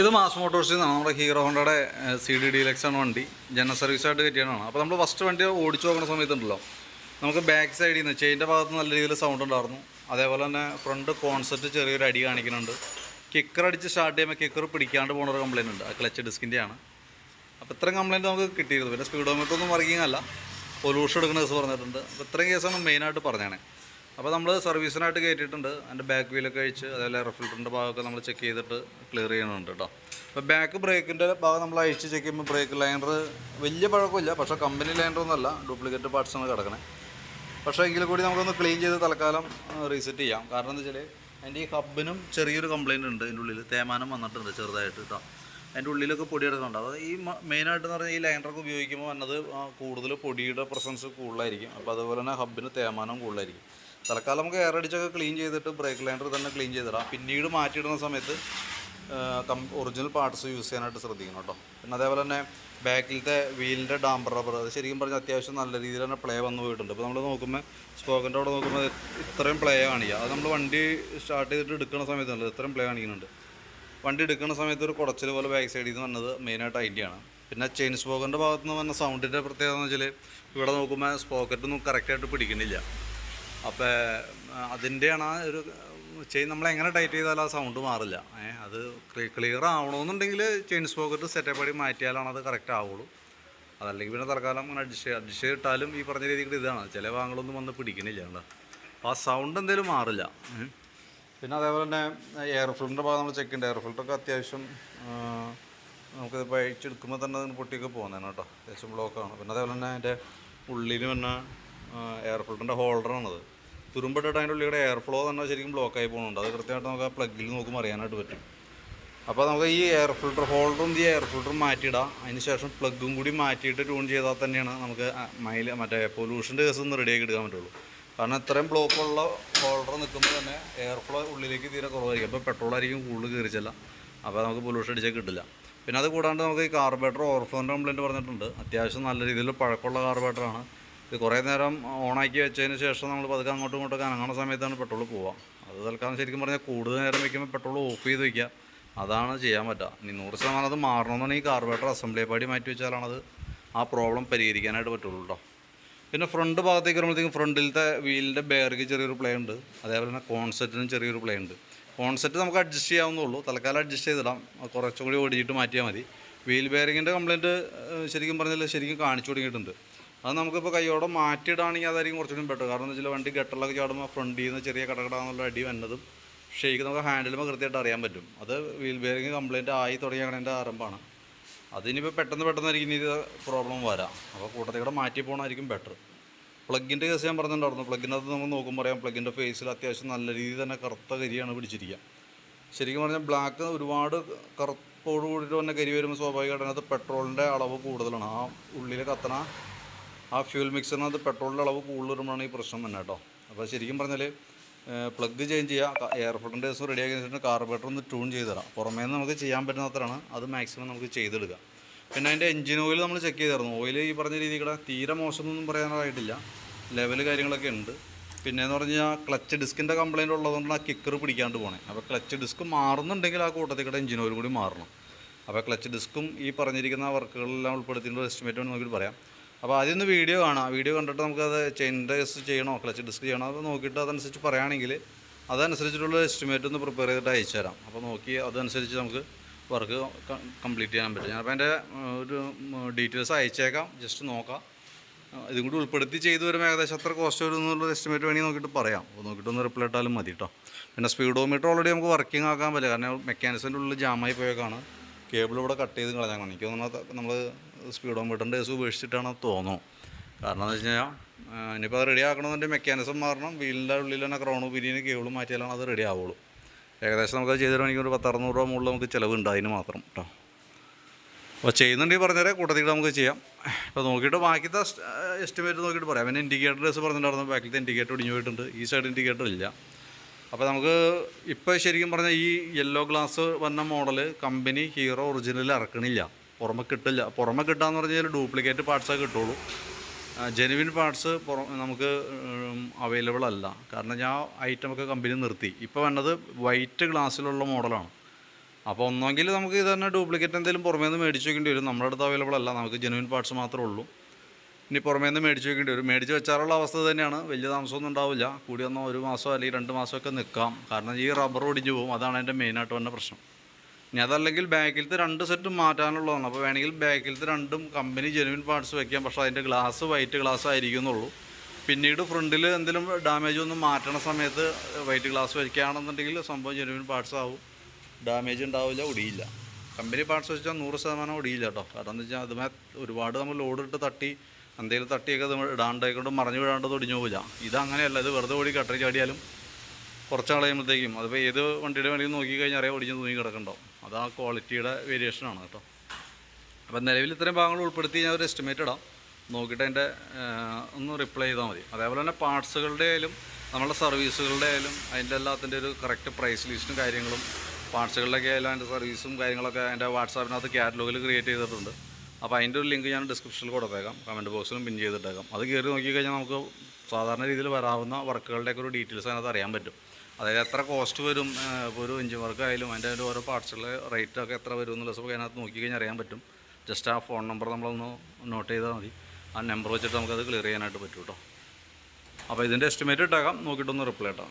ഇത് മാസ് മോട്ടോഴ്സിൽ നിന്നാണ് നമ്മുടെ ഹീറോ ഹോണ്ടയുടെ സി ഡി ഡീലക്സ് ആണ് വണ്ടി. ജനറൽ സർവീസ് ആയിട്ട് കിട്ടിയതാണ് അപ്പോൾ നമ്മൾ ഫസ്റ്റ് വണ്ടി ഓടിച്ചു നോക്കുന്ന സമയത്തുണ്ടല്ലോ നമുക്ക് ബാക്ക് സൈഡിൽ നിന്ന് ചെയിന്റെ ഭാഗത്ത് നല്ല രീതിയിൽ സൗണ്ട് ഉണ്ടായിരുന്നു. അതേപോലെ തന്നെ ഫ്രണ്ട് കോൺസെപ്റ്റ് ചെറിയൊരു അടി കാണിക്കുന്നുണ്ട്. കിക്കർ അടിച്ച് സ്റ്റാർട്ട് ചെയ്യുമ്പോൾ കിക്കർ പിടിക്കാണ്ട് പോകുന്ന ഒരു കംപ്ലയിന്റ് ഉണ്ട്. ആ ക്ലച്ച് ഡിസ്കിന്റെയാണ് അപ്പോൾ ഇത്രയും കംപ്ലൈന്റ് നമുക്ക് കിട്ടിയിരുന്നു പിന്നെ സ്പീഡോമീറ്റർ ഒന്നും വർക്കിംഗ് അല്ല. പൊല്യൂഷൻ എടുക്കുന്ന കേസ് പറഞ്ഞിട്ടുണ്ട്. അപ്പോൾ ഇത്രയും കേസാണ് മെയിനായിട്ട് പറഞ്ഞാണ് അപ്പോൾ നമ്മൾ സർവീസിനായിട്ട് കയറ്റിയിട്ടുണ്ട് അതിന്റെ ബാക്ക് വീലൊക്കെ അഴിച്ച് അതേപോലെ റിഫിൽറ്ററിന്റെ ഫിൽറ്ററിന്റെ ഭാഗമൊക്കെ നമ്മൾ ചെക്ക് ചെയ്തിട്ട് ക്ലിയർ ചെയ്യുന്നുണ്ട് കേട്ടോ അപ്പോൾ ബാക്ക് ബ്രേക്കിന്റെ ഭാഗം നമ്മൾ അഴിച്ച് ചെക്ക് ചെയ്യുമ്പോൾ ബ്രേക്ക് ലൈനർ വലിയ പഴക്കമില്ല. പക്ഷേ കമ്പനി ലൈനർ ഒന്നുമല്ല ഡ്യൂപ്ലിക്കേറ്റ് പാർട്സാണ് കിടക്കണേ. പക്ഷേ എങ്കിൽ കൂടി നമുക്കൊന്ന് ക്ലീൻ ചെയ്ത് തൽക്കാലം റീസെറ്റ് ചെയ്യാം. കാരണം എന്താ വെച്ചാൽ അതിന്റെ ഈ ഹബിനും ചെറിയൊരു കംപ്ലയിന്റ് ഉണ്ട് അതിന്റെ ഉള്ളിൽ തേമാനം വന്നിട്ടുണ്ട് ചെറുതായിട്ട് കേട്ടോ അതിന്റെ ഉള്ളിലൊക്കെ പൊടി എടുക്കുന്നുണ്ട് അത് ഈ മെയിനായിട്ടെന്ന് പറഞ്ഞാൽ ഈ ലൈനറൊക്കെ ഉപയോഗിക്കുമ്പോൾ വന്നത് കൂടുതൽ പൊടിയുടെ പ്രസൻസ് കൂടുതലായിരിക്കും. അപ്പോൾ അതുപോലെ തന്നെ ഹബിന് തേമാനം കൂടുതലായിരിക്കും. തൽക്കാലം നമുക്ക് എയർ അടിച്ചൊക്കെ ക്ലീൻ ചെയ്തിട്ട് ബ്രേക്ക് ലൈനർ തന്നെ ക്ലീൻ ചെയ്തിടാം. പിന്നീട് മാറ്റിയിടുന്ന സമയത്ത് കം ഒറിജിനൽ പാർട്സ് യൂസ് ചെയ്യാനായിട്ട് ശ്രദ്ധിക്കണം കേട്ടോ പിന്നെ അതേപോലെ തന്നെ ബാക്കിലത്തെ വീലിന്റെ ഡാംബർ റബ്ബർ അത് ശരിക്കും പറഞ്ഞാൽ അത്യാവശ്യം നല്ല രീതിയിൽ തന്നെ പ്ലേ വന്നു പോയിട്ടുണ്ട്. അപ്പോൾ നമ്മൾ നോക്കുമ്പോൾ സ്പോക്കന്റെ അവിടെ നോക്കുമ്പോൾ ഇത്രയും പ്ലേ കാണിക്കുക അത് നമ്മൾ വണ്ടി സ്റ്റാർട്ട് ചെയ്തിട്ട് എടുക്കുന്ന സമയത്തുണ്ട് ഇത്രയും പ്ലേ കാണിക്കുന്നുണ്ട്. വണ്ടി എടുക്കുന്ന സമയത്ത് ഒരു കുടച്ചിൽ പോലെ ബാക്ക് സൈഡിൽ നിന്ന് വന്നത് മെയിനായിട്ട് അതിന്റെയാണ് പിന്നെ ചെയിൻ സ്പോക്കന്റെ ഭാഗത്ത് നിന്ന് വന്ന സൗണ്ടിന്റെ പ്രത്യേകത എന്ന് വെച്ചാൽ ഇവിടെ നോക്കുമ്പോൾ സ്പോക്കറ്റൊന്നും കറക്റ്റായിട്ട് പിടിക്കുന്നില്ല. അപ്പോൾ അതിന്റെയാണ് ആ ഒരു ചെയിൻ നമ്മൾ എങ്ങനെ ടൈറ്റ് ചെയ്താലും ആ സൗണ്ട് മാറില്ല. അത് ക്ലിയർ ആവണമെന്നുണ്ടെങ്കിൽ ചെയിൻ സ്പോക്കറ്റ് സെറ്റപ്പ് ആയി മാറ്റിയാലാണ് അത് കറക്റ്റ് ആവുള്ളൂ. അതല്ലെങ്കിൽ പിന്നെ തൽക്കാലം അങ്ങനെ അഡ്ജസ്റ്റ് അഡ്ജസ്റ്റ് ചെയ്തിട്ടാലും ഈ പറഞ്ഞ രീതിയിൽ ഇതാണ്. ചില ഭാഗങ്ങളൊന്നും വന്ന് പിടിക്കുന്നില്ല കേട്ടോ അപ്പോൾ ആ സൗണ്ട് എന്തെങ്കിലും മാറില്ല. പിന്നെ അതേപോലെ തന്നെ എയർ ഫിൽറ്ററിന്റെ ഭാഗം നമ്മൾ ചെക്ക് ചെയ്യേണ്ട. എയർ ഫിൽറ്ററൊക്കെ അത്യാവശ്യം ആ, നമുക്ക് ഇപ്പോൾ അഴിച്ചെടുക്കുമ്പോൾ തന്നെ അതിന് പൊട്ടിയൊക്കെ പോകുന്നതാണ് കേട്ടോ. അത്യാവശ്യം ബ്ലോക്കാണ് പിന്നെ അതേപോലെ തന്നെ അതിന്റെ ഉള്ളിൽ പിന്നെ എയർ ഫിൽറ്ററിന്റെ ഹോൾഡറാണത് തുരുമ്പിട്ടിട്ട് അതിന്റെ ഉള്ളിയുടെ എയർ ഫ്ലോ തന്നെ ശരിക്കും ബ്ലോക്ക് ആയി പോകുന്നുണ്ട്. അത് കൃത്യമായിട്ട് നമുക്ക് ആ പ്ലഗിൽ നോക്കുമ്പോൾ അറിയാനായിട്ട് പറ്റും. അപ്പോൾ നമുക്ക് ഈ എയർ ഫിൽറ്റർ ഹോൾഡറും ഈ എയർ ഫിൽറ്ററും മാറ്റിയിടാം. അതിന് ശേഷം പ്ലഗും കൂടി മാറ്റിയിട്ട് ട്യൂൺ ചെയ്താൽ തന്നെയാണ് നമുക്ക് മൈൽ മറ്റേ പൊല്യൂഷന്റെ കേസ് ഒന്ന് റെഡിയാക്കി എടുക്കാൻ പറ്റുള്ളൂ. കാരണം ഇത്രയും ബ്ലോക്കുള്ള ഹോൾഡർ നിൽക്കുമ്പോൾ തന്നെ എയർ ഫ്ലോ ഉള്ളിലേക്ക് തീരെ കുറവായിരിക്കും. അപ്പോൾ പെട്രോൾ ആയിരിക്കും കൂടുതൽ കയറിച്ചല്ല അപ്പോൾ നമുക്ക് പൊല്യൂഷൻ അടിച്ചാൽ കിട്ടില്ല. പിന്നെ അത് കൂടാണ്ട് നമുക്ക് ഈ കാർബേറ്റർ ഓവർഫ്ലോന്റെ കംപ്ലൈന്റ് പറഞ്ഞിട്ടുണ്ട്. അത്യാവശ്യം നല്ല രീതിയിൽ പഴക്കമുള്ള കാർബേറ്ററാണ് ഇത് കുറേ നേരം ഓണാക്കി വെച്ചതിന് ശേഷം നമ്മൾ പതുക്കെ അങ്ങോട്ടും ഇങ്ങോട്ടൊക്കെ അനങ്ങുന്ന സമയത്താണ് പെട്രോൾ പോവുക. അത് തൽക്കാലം ശരിക്കും പറഞ്ഞാൽ കൂടുതൽ നേരം വയ്ക്കുമ്പോൾ പെട്രോൾ ഓഫ് ചെയ്ത് വയ്ക്കുക. അതാണ് ചെയ്യാൻ പറ്റുക. ഇനി നൂറ് ശതമാനം അത് മാറണമെന്നുണ്ടെങ്കിൽ കാർബറേറ്റർ അസംബ്ലി പാടി മാറ്റി വെച്ചാലാണത് ആ പ്രോബ്ലം പരിഹരിക്കാനായിട്ട് പറ്റുള്ളൂ കേട്ടോ പിന്നെ ഫ്രണ്ട് ഭാഗത്തേക്ക് വരുമ്പോഴത്തേക്കും ഫ്രണ്ടിലത്തെ വീലിന്റെ ബെയർക്ക് ചെറിയൊരു പ്ലേ ഉണ്ട്. അതേപോലെ തന്നെ കോൺസെറ്റിനും ചെറിയൊരു പ്ലേ ഉണ്ട്. കോൺസെറ്റ് നമുക്ക് അഡ്ജസ്റ്റ് ചെയ്യാവുന്നുള്ളൂ തൽക്കാലം അഡ്ജസ്റ്റ് ചെയ്തിടാം. കുറച്ചും കൂടി ഓടിച്ചിട്ട് മാറ്റിയാൽ മതി. വീൽ ബെയറിങ്ങിന്റെ കംപ്ലയിന്റ് ശരിക്കും പറഞ്ഞാൽ ശരിക്കും കാണിച്ചു തുടങ്ങിയിട്ടുണ്ട് അത് നമുക്കിപ്പോൾ കൈയോടെ മാറ്റിയിടാണെങ്കിൽ അതായിരിക്കും കുറച്ചുകൂടി ബെറ്റർ കാരണം എന്താ വെച്ചാൽ വണ്ടി ഗട്ടറിലൊക്കെ ചാടുമ്പോൾ ഫ്രണ്ടിൽ നിന്ന് ചെറിയ കടകടാന്നുള്ള അടി വന്നതും ഷെയ്ക്ക് നമുക്ക് ഹാൻഡിലുമ്പോൾ കൃത്യമായിട്ട് അറിയാൻ പറ്റും. അത് വീൽ ബെയറിങ് കംപ്ലയിന്റ് ആയി തുടങ്ങിയാണെന്റെ ആരംഭമാണ്. അതിനിപ്പോൾ പെട്ടെന്ന് പെട്ടെന്നായിരിക്കും ഇത് പ്രോബ്ലം വരാം. അപ്പോൾ കൂട്ടത്തിൽ കൂടെ മാറ്റി പോകണമായിരിക്കും ബെറ്റർ പ്ലഗിന്റെ കേസ് ഞാൻ പറഞ്ഞിട്ടുണ്ടായിരുന്നു. പ്ലഗിനകത്ത് നമുക്ക് നോക്കുമ്പോൾ അറിയാം. പ്ലഗിന്റെ ഫേസിൽ അത്യാവശ്യം നല്ല രീതിയിൽ തന്നെ കറുത്ത കരിയാണ് പിടിച്ചിരിക്കുക ശരിക്കും പറഞ്ഞാൽ ബ്ലാക്ക് ഒരുപാട് കറുപ്പോട് കൂടിയിട്ട് തന്നെ കരി വരുമ്പോൾ സ്വാഭാവികമായിട്ട് അതിനകത്ത് പെട്രോളിന്റെ അളവ് കൂടുതലാണ്. ആ ഉള്ളിൽ കത്തണ ആ ഫ്യൂൽ മിക്സറിനകത്ത് പെട്രോളിന്റെ അളവ് കൂടുതൽ വരുമ്പോഴാണ് ഈ പ്രശ്നം തന്നെ കേട്ടോ. അപ്പോൾ ശരിക്കും പറഞ്ഞാൽ പ്ലഗ് ചേഞ്ച് ചെയ്യുക എയർ ഫിൽറ്ററിന്റെ ദിവസം റെഡിയാക്കി വെച്ചിട്ട് കാർബറേറ്റർ ഒന്ന് ട്യൂൺ ചെയ്ത് തരാം. പുറമേ നിന്ന് നമുക്ക് ചെയ്യാൻ പറ്റുന്നത്രയാണ് അത് മാക്സിമം നമുക്ക് ചെയ്തെടുക്കുക. പിന്നെ അതിന്റെ എഞ്ചിൻ ഓയിൽ നമ്മൾ ചെക്ക് ചെയ്തായിരുന്നു. ഓയിൽ ഈ പറഞ്ഞ രീതിയിൽ തീരെ മോശമൊന്നും പറയാനായിട്ടില്ല. ലെവൽ കാര്യങ്ങളൊക്കെ ഉണ്ട്. പിന്നെ എന്ന് പറഞ്ഞാൽ ക്ലച്ച് ഡിസ്കിന്റെ കംപ്ലയിന്റ് ഉള്ളതുകൊണ്ട് ആ കിക്കർ പിടിക്കാണ്ട് പോണേ. അപ്പോൾ ക്ലച്ച് ഡിസ്ക് മാറുന്നുണ്ടെങ്കിൽ ആ കൂട്ടത്തിൽ കൂടെ എഞ്ചിൻ ഓയിൽ കൂടി മാറണം. അപ്പോൾ ക്ലച്ച് ഡിസ്കും ഈ പറഞ്ഞിരിക്കുന്ന വർക്കുകളെല്ലാം ഉൾപ്പെടുത്തിയിട്ടുള്ള എസ്റ്റിമേറ്റ് വേണമെങ്കിൽ പറയാം. അപ്പോൾ ആദ്യം ഒന്ന് വീഡിയോ കാണാം. വീഡിയോ കണ്ടിട്ട് നമുക്കത് ചെയിൻ കേസ് ചെയ്യണോ ക്ലച്ച് ഡിസ്ക് ചെയ്യണോ അത് നോക്കിയിട്ട് അതനുസരിച്ച് പറയുകയാണെങ്കിൽ അതനുസരിച്ചിട്ടുള്ള എസ്റ്റിമേറ്റ് ഒന്ന് പ്രിപ്പയർ ചെയ്തിട്ട് അയച്ചു തരാം. അപ്പോൾ നോക്കി അതനുസരിച്ച് നമുക്ക് വർക്ക് കംപ്ലീറ്റ് ചെയ്യാൻ പറ്റും. ഞാനപ്പോൾ എന്റെ ഒരു ഡീറ്റെയിൽസ് അയച്ചേക്കാം. ജസ്റ്റ് നോക്കാം. ഇതും കൂടി ഉൾപ്പെടുത്തി ചെയ്തു വരുമ്പോൾ ഏകദേശം എത്ര കോസ്റ്റ് വരും എന്നുള്ള എസ്റ്റിമേറ്റ് വേണമെങ്കിൽ നോക്കിയിട്ട് പറയാം. അപ്പോൾ നോക്കിയിട്ട് ഒന്ന് റിപ്ലൈ ഇട്ടാലും മതി കേട്ടോ പിന്നെ സ്പീഡോമീറ്റർ ഓൾറെഡി നമുക്ക് വർക്കിംഗ് ആക്കാൻ പറ്റില്ല. കാരണം മെക്കാനിക്സിന്റെ ഉള്ളിൽ ജാമായി പോയേക്കാണ്. കേബിൾ ഇവിടെ കട്ട് ചെയ്ത് കളഞ്ഞാൽ എനിക്ക് തോന്നുന്നത് നമ്മൾ സ്പീഡോ സ്പീഡോമീറ്ററിന്റെ കേസ് ഉപേക്ഷിച്ചിട്ടാണ് തോന്നുന്നു. കാരണം എന്ന് വെച്ച് കഴിഞ്ഞാൽ ഇനിയിപ്പോൾ അത് റെഡി ആക്കണമെന്നുണ്ടെങ്കിൽ മെക്കാനിസം മാറണം. വീലിന്റെ ഉള്ളിൽ തന്നെ ക്രൗൺ പിരിഞ്ഞ് കേബിൾ മാറ്റിയാലാണ് അത് റെഡി ആവുള്ളൂ. ഏകദേശം നമുക്ക് ചെയ്ത് തരുവാണെങ്കിൽ ഒരു പത്തറുന്നൂറ് രൂപ മുകളിൽ നമുക്ക് ചിലവുണ്ട് അതിന് മാത്രം കേട്ടോ അപ്പോൾ ചെയ്യുന്നുണ്ടെങ്കിൽ പറഞ്ഞാൽ കൂട്ടത്തിൽ നമുക്ക് ചെയ്യാം. ഇപ്പോൾ നോക്കിയിട്ട് ബാക്കിത്തെ എസ്റ്റിമേറ്റ് നോക്കിയിട്ട് പറയാം. പിന്നെ ഇൻഡിക്കേറ്റർ ഡ്രസ് പറഞ്ഞിട്ടുണ്ടായിരുന്നു. ബാക്കിലത്തെ ഇൻഡിക്കേറ്റർ ഒടിഞ്ഞു പോയിട്ടുണ്ട്. ഈ സൈഡ് ഇൻഡിക്കേറ്റർ ഇല്ല. അപ്പോൾ നമുക്ക് ഇപ്പോൾ ശരിക്കും പറഞ്ഞാൽ ഈ യെല്ലോ ഗ്ലാസ് വന്ന മോഡൽ കമ്പനി ഹീറോ ഒറിജിനൽ ഇറക്കണില്ല. പുറമെ കിട്ടില്ല. പുറമെ കിട്ടാന്ന് പറഞ്ഞാൽ ഡ്യൂപ്ലിക്കേറ്റ് പാർട്സേ കിട്ടുള്ളൂ. ജെനുവിൻ പാർട്സ് നമുക്ക് അവൈലബിൾ അല്ല. കാരണം ഞാൻ ഐറ്റമൊക്കെ കമ്പനി നിർത്തി. ഇപ്പോൾ വന്നത് വൈറ്റ് ഗ്ലാസ്സിലുള്ള മോഡലാണ് അപ്പോൾ ഒന്നെങ്കിൽ നമുക്ക് ഇത് തന്നെ ഡ്യൂപ്ലിക്കേറ്റ് എന്തെങ്കിലും പുറമേ നിന്ന് മേടിച്ച് വെക്കേണ്ടി വരും. നമ്മുടെ അടുത്ത് അവൈലബിൾ അല്ല. നമുക്ക് ജെനുവിൻ പാർട്സ് മാത്രമേ ഉള്ളൂ. ഇനി പുറമേ നിന്ന് മേടിച്ച് വെക്കേണ്ടി വരും. മേടിച്ച് വെച്ചാലുള്ള അവസ്ഥ തന്നെയാണ്. വലിയ താമസമൊന്നും ഉണ്ടാവില്ല. കൂടി വന്നാൽ ഒരു മാസമോ അല്ലെങ്കിൽ രണ്ട് മാസമൊക്കെ നിൽക്കാം. കാരണം ഈ റബ്ബർ ഒടിഞ്ഞു പോകും. അതാണ് എന്റെ മെയിനായിട്ട് വന്ന പ്രശ്നം. ഇനി അതല്ലെങ്കിൽ ബാക്കിലത്തെ രണ്ട് സെറ്റും മാറ്റാനുള്ളതാണ്. അപ്പോൾ വേണമെങ്കിൽ ബാക്കിലത്തെ രണ്ടും കമ്പനി ജെനുവിൻ പാർട്സ് വയ്ക്കാം പക്ഷേ അതിന്റെ ഗ്ലാസ് വൈറ്റ് ഗ്ലാസ് ആയിരിക്കും എന്നുള്ളൂ പിന്നീട് ഫ്രണ്ടിൽ എന്തെങ്കിലും ഡാമേജ് ഒന്നും മാറ്റണ സമയത്ത് വൈറ്റ് ഗ്ലാസ് വയ്ക്കുകയാണെന്നുണ്ടെങ്കിൽ സംഭവം ജെനുവിൻ പാർട്സ് ആവും. ഡാമേജ് ഉണ്ടാവില്ല ഒടിയില്ല. കമ്പനി പാർട്സ് വെച്ചാൽ നൂറ് ശതമാനം ഒടിയില്ല കേട്ടോ. കാരണം എന്താ വെച്ചാൽ അതുമായി ഒരുപാട് നമ്മൾ ലോഡ് ഇട്ട് തട്ടി എന്തെങ്കിലും തട്ടിയൊക്കെ അത് ഇടാണ്ടായിക്കൊണ്ട് മറിഞ്ഞു വീഴാണ്ട് ഒടിഞ്ഞു പോവില്ല. ഇത് അങ്ങനെയല്ല ഇത് വെറുതെ ഓടി കട്ടറി ചാടിയാലും കുറച്ച് കളയുമ്പോഴത്തേക്കും അതിപ്പോൾ ഏത് വണ്ടിയുടെ വേണമെങ്കിൽ നോക്കി കഴിഞ്ഞാൽ അറിയാം ഒടിഞ്ഞ് തൂങ്ങി കിടക്കണ്ടോ. അത് ആ ക്വാളിറ്റിയുടെ വേരിയേഷനാണ് കേട്ടോ. അപ്പം നിലവിൽ ഇത്രയും ഭാഗങ്ങൾ ഉൾപ്പെടുത്തി ഞാൻ ഒരു എസ്റ്റിമേറ്റ് ഇടാം. നോക്കിയിട്ട് അതിന്റെ ഒന്ന് റിപ്ലൈ ചെയ്താൽ മതി. അതേപോലെ തന്നെ പാർട്സുകളുടെ ആയാലും നമ്മളുടെ സർവീസുകളുടെ ആയാലും അതിന്റെ എല്ലാത്തിന്റെ ഒരു കറക്റ്റ് പ്രൈസ് ലിസ്റ്റും കാര്യങ്ങളും പാർട്സുകളുടെയൊക്കെ ആയാലും അതിന്റെ സർവീസും കാര്യങ്ങളൊക്കെ അതിന്റെ വാട്സാപ്പിനകത്ത് കാറ്റലോഗിൽ ക്രിയേറ്റ് ചെയ്തിട്ടുണ്ട്. അപ്പോൾ അതിന്റെ ഒരു ലിങ്ക് ഞാൻ ഡിസ്ക്രിപ്ഷനിൽ കൊടുത്തേക്കാം കമന്റ് ബോക്സിലും പിൻ ചെയ്തിട്ടേക്കാം. അത് കയറി നോക്കിക്കഴിഞ്ഞാൽ നമുക്ക് സാധാരണ രീതിയിൽ വരാവുന്ന വർക്കുകളുടെയൊക്കെ ഒരു ഡീറ്റെയിൽസ് അതിനകത്ത് അറിയാൻ പറ്റും. അതായത് എത്ര കോസ്റ്റ് വരും ഇപ്പോൾ ഒരു എഞ്ചിൻ വർക്ക് ആയാലും അതിന്റെ ഒരു ഓരോ പാർട്സുകളുടെ റേറ്റ് ഒക്കെ എത്ര വരും എന്നുള്ള ദിവസം അതിനകത്ത് നോക്കിക്കഴിഞ്ഞാൽ അറിയാൻ പറ്റും. ജസ്റ്റ് ആ ഫോൺ നമ്പർ നമ്മളൊന്ന് നോട്ട് ചെയ്താൽ മതി. ആ നമ്പർ വെച്ചിട്ട് നമുക്കത് ക്ലിയർ ചെയ്യാനായിട്ട് പറ്റും കേട്ടോ അപ്പോൾ ഇതിന്റെ എസ്റ്റിമേറ്റ് ഇട്ടേക്കാം. നോക്കിയിട്ടൊന്ന് റിപ്ലൈ ഇട്ടാൽ